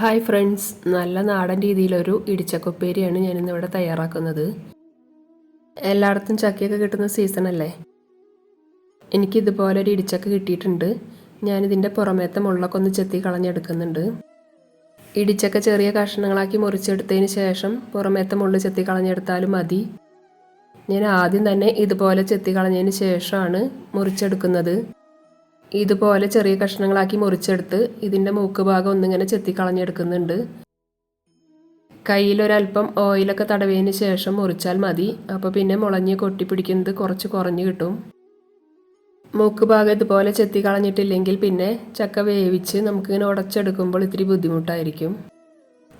Hi friends. നല്ല നാടൻ രീതിയിലൊരു ഇടിച്ചക്കൊപ്പേരിയാണ് ഞാനിന്നിവിടെ തയ്യാറാക്കുന്നത്. എല്ലായിടത്തും ചക്കയൊക്കെ കിട്ടുന്ന സീസണല്ലേ എനിക്കിതുപോലെ ഒരു ഇടിച്ചക്ക കിട്ടിയിട്ടുണ്ട്. ഞാനിതിന്റെ പുറമേത്തെ മുള്ളൊക്കെ ഒന്ന് ചെത്തി കളഞ്ഞെടുക്കുന്നുണ്ട്. ഇടിച്ചക്ക ചെറിയ കഷ്ണങ്ങളാക്കി മുറിച്ചെടുത്തതിന് ശേഷം പുറമേത്തെ മുള്ള് ചെത്തി കളഞ്ഞെടുത്താലും മതി. ഞാൻ ആദ്യം തന്നെ ഇതുപോലെ ചെത്തി കളഞ്ഞതിന് ശേഷമാണ് മുറിച്ചെടുക്കുന്നത്. ഇതുപോലെ ചെറിയ കഷ്ണങ്ങളാക്കി മുറിച്ചെടുത്ത് ഇതിന്റെ മൂക്ക് ഭാഗം ഒന്നിങ്ങനെ ചെത്തിക്കളഞ്ഞെടുക്കുന്നുണ്ട്. കയ്യിലൊരല്പം ഓയിലൊക്കെ തടവിയതിന് ശേഷം മുറിച്ചാൽ മതി. അപ്പോൾ പിന്നെ മുളഞ്ഞ് കൊട്ടിപ്പിടിക്കുന്നത് കുറച്ച് കുറഞ്ഞു കിട്ടും. മൂക്ക് ഭാഗം ഇതുപോലെ ചെത്തി കളഞ്ഞിട്ടില്ലെങ്കിൽ പിന്നെ ചക്ക വേവിച്ച് നമുക്കിങ്ങനെ ഉടച്ചെടുക്കുമ്പോൾ ഇത്തിരി ബുദ്ധിമുട്ടായിരിക്കും.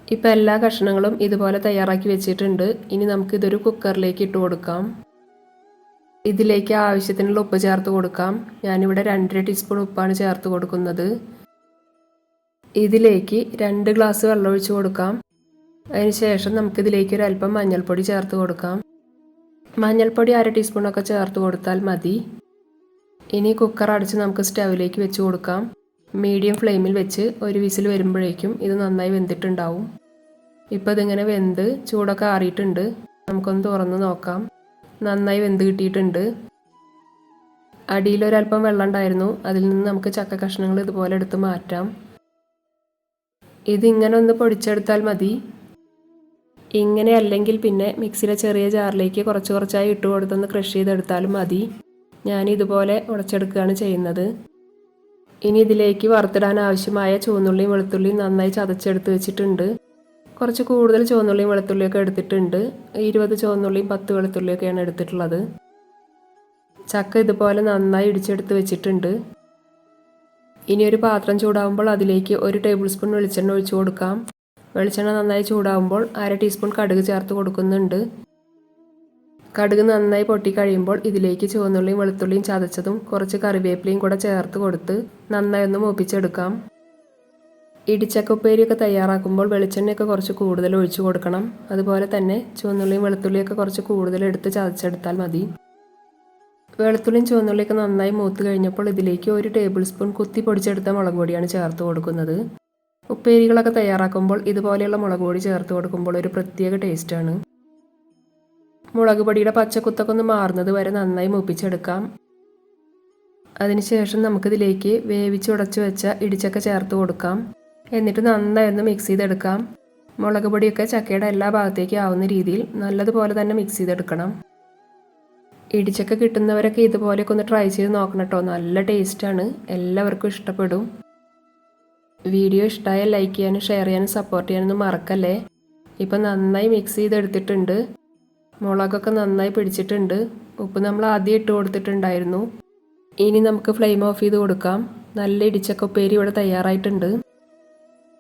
ഇപ്പം എല്ലാ കഷ്ണങ്ങളും ഇതുപോലെ തയ്യാറാക്കി വെച്ചിട്ടുണ്ട്. ഇനി നമുക്കിതൊരു കുക്കറിലേക്ക് ഇട്ട് കൊടുക്കാം. ഇതിലേക്ക് ആവശ്യത്തിനുള്ള ഉപ്പ് ചേർത്ത് കൊടുക്കാം. ഞാനിവിടെ രണ്ടര ടീസ്പൂൺ ഉപ്പാണ് ചേർത്ത് കൊടുക്കുന്നത്. ഇതിലേക്ക് രണ്ട് ഗ്ലാസ് വെള്ളം ഒഴിച്ച് കൊടുക്കാം. അതിനുശേഷം നമുക്കിതിലേക്ക് ഒരു അല്പം മഞ്ഞൾപ്പൊടി ചേർത്ത് കൊടുക്കാം. മഞ്ഞൾപ്പൊടി അര ടീസ്പൂണൊക്കെ ചേർത്ത് കൊടുത്താൽ മതി. ഇനി കുക്കർ അടച്ച് നമുക്ക് സ്റ്റൗവിലേക്ക് വെച്ച് കൊടുക്കാം. മീഡിയം ഫ്ലെയിമിൽ വെച്ച് ഒരു വിസിൽ വരുമ്പോഴേക്കും ഇത് നന്നായി വെന്തിട്ടുണ്ടാവും. ഇപ്പോൾ ഇതിങ്ങനെ വെന്ത് ചൂടൊക്കെ ആറിയിട്ടുണ്ട്. നമുക്കൊന്ന് തുറന്ന് നോക്കാം. നന്നായി വെന്ത് കിട്ടിയിട്ടുണ്ട്. അടിയിലൊരല്പം വെള്ളം ഉണ്ടായിരുന്നു. അതിൽ നിന്ന് നമുക്ക് ചക്ക കഷ്ണങ്ങൾ ഇതുപോലെ എടുത്ത് മാറ്റാം. ഇതിങ്ങനെ ഒന്ന് പൊടിച്ചെടുത്താൽ മതി. ഇങ്ങനെ അല്ലെങ്കിൽ പിന്നെ മിക്സിയിലെ ചെറിയ ജാറിലേക്ക് കുറച്ച് കുറച്ചായി ഇട്ട് കൊടുത്തൊന്ന് ക്രഷ് ചെയ്തെടുത്താലും മതി. ഞാൻ ഇതുപോലെ ഉടച്ചെടുക്കുകയാണ് ചെയ്യുന്നത്. ഇനി ഇതിലേക്ക് വറുത്തിടാൻ ആവശ്യമായ ചുവന്നുള്ളിയും വെളുത്തുള്ളിയും നന്നായി ചതച്ചെടുത്ത് വെച്ചിട്ടുണ്ട്. കുറച്ച് കൂടുതൽ ചുവന്നുള്ളിയും വെളുത്തുള്ളിയൊക്കെ എടുത്തിട്ടുണ്ട്. ഇരുപത് ചുവന്നുള്ളിയും പത്ത് വെളുത്തുള്ളിയൊക്കെയാണ് എടുത്തിട്ടുള്ളത്. ചക്ക ഇതുപോലെ നന്നായി ഇടിച്ചെടുത്ത് വെച്ചിട്ടുണ്ട്. ഇനി ഒരു പാത്രം ചൂടാവുമ്പോൾ അതിലേക്ക് ഒരു ടേബിൾ സ്പൂൺ വെളിച്ചെണ്ണ ഒഴിച്ചു കൊടുക്കാം. വെളിച്ചെണ്ണ നന്നായി ചൂടാവുമ്പോൾ അര ടീസ്പൂൺ കടുക് ചേർത്ത് കൊടുക്കുന്നുണ്ട്. കടുക് നന്നായി പൊട്ടി കഴിയുമ്പോൾ ഇതിലേക്ക് ചുവന്നുള്ളിയും വെളുത്തുള്ളിയും ചതച്ചതും കുറച്ച് കറിവേപ്പിലയും കൂടെ ചേർത്ത് കൊടുത്ത് നന്നായി ഒന്ന് മൂപ്പിച്ചെടുക്കാം. ഇടിച്ചക്ക ഉപ്പേരിയൊക്കെ തയ്യാറാക്കുമ്പോൾ വെളിച്ചെണ്ണയൊക്കെ കുറച്ച് കൂടുതൽ ഒഴിച്ചു കൊടുക്കണം. അതുപോലെ തന്നെ ചുവന്നുള്ളിയും വെളുത്തുള്ളിയൊക്കെ കുറച്ച് കൂടുതൽ എടുത്ത് ചതച്ചെടുത്താൽ മതി. വെളുത്തുള്ളിയും ചുവന്നുള്ളിയൊക്കെ നന്നായി മൂത്ത് കഴിഞ്ഞപ്പോൾ ഇതിലേക്ക് ഒരു ടേബിൾ സ്പൂൺ കുത്തി പൊടിച്ചെടുത്ത മുളക് പൊടിയാണ് ചേർത്ത് കൊടുക്കുന്നത്. ഉപ്പേരികളൊക്കെ തയ്യാറാക്കുമ്പോൾ ഇതുപോലെയുള്ള മുളക് പൊടി ചേർത്ത് കൊടുക്കുമ്പോൾ ഒരു പ്രത്യേക ടേസ്റ്റാണ് മുളക് പൊടിയുടെ പച്ചക്കുത്തൊക്കെ ഒന്ന് മാറുന്നത് വരെ നന്നായി മൂപ്പിച്ചെടുക്കാം. അതിനുശേഷം നമുക്കിതിലേക്ക് വേവിച്ചുടച്ചു വെച്ച ഇടിച്ചക്ക ചേർത്ത് കൊടുക്കാം. എന്നിട്ട് നന്നായി ഒന്ന് മിക്സ് ചെയ്തെടുക്കാം. മുളക് പൊടിയൊക്കെ ചക്കയുടെ എല്ലാ ഭാഗത്തേക്കും ആവുന്ന രീതിയിൽ നല്ലതുപോലെ തന്നെ മിക്സ് ചെയ്തെടുക്കണം. ഇടിച്ചക്ക കിട്ടുന്നവരൊക്കെ ഇതുപോലെയൊക്കെ ഒന്ന് ട്രൈ ചെയ്ത് നോക്കണം കേട്ടോ നല്ല ടേസ്റ്റാണ് എല്ലാവർക്കും ഇഷ്ടപ്പെടും. വീഡിയോ ഇഷ്ടമായ ലൈക്ക് ചെയ്യാനും ഷെയർ ചെയ്യാനും സപ്പോർട്ട് ചെയ്യാനൊന്നും മറക്കല്ലേ? ഇപ്പം നന്നായി മിക്സ് ചെയ്തെടുത്തിട്ടുണ്ട്. മുളകൊക്കെ നന്നായി പിടിച്ചിട്ടുണ്ട്. ഉപ്പ് നമ്മൾ ആദ്യം ഇട്ട് കൊടുത്തിട്ടുണ്ടായിരുന്നു. ഇനി നമുക്ക് ഫ്ലെയിം ഓഫ് ചെയ്ത് കൊടുക്കാം. നല്ല ഇടിച്ചക്ക ഉപ്പേരി ഇവിടെ തയ്യാറായിട്ടുണ്ട്.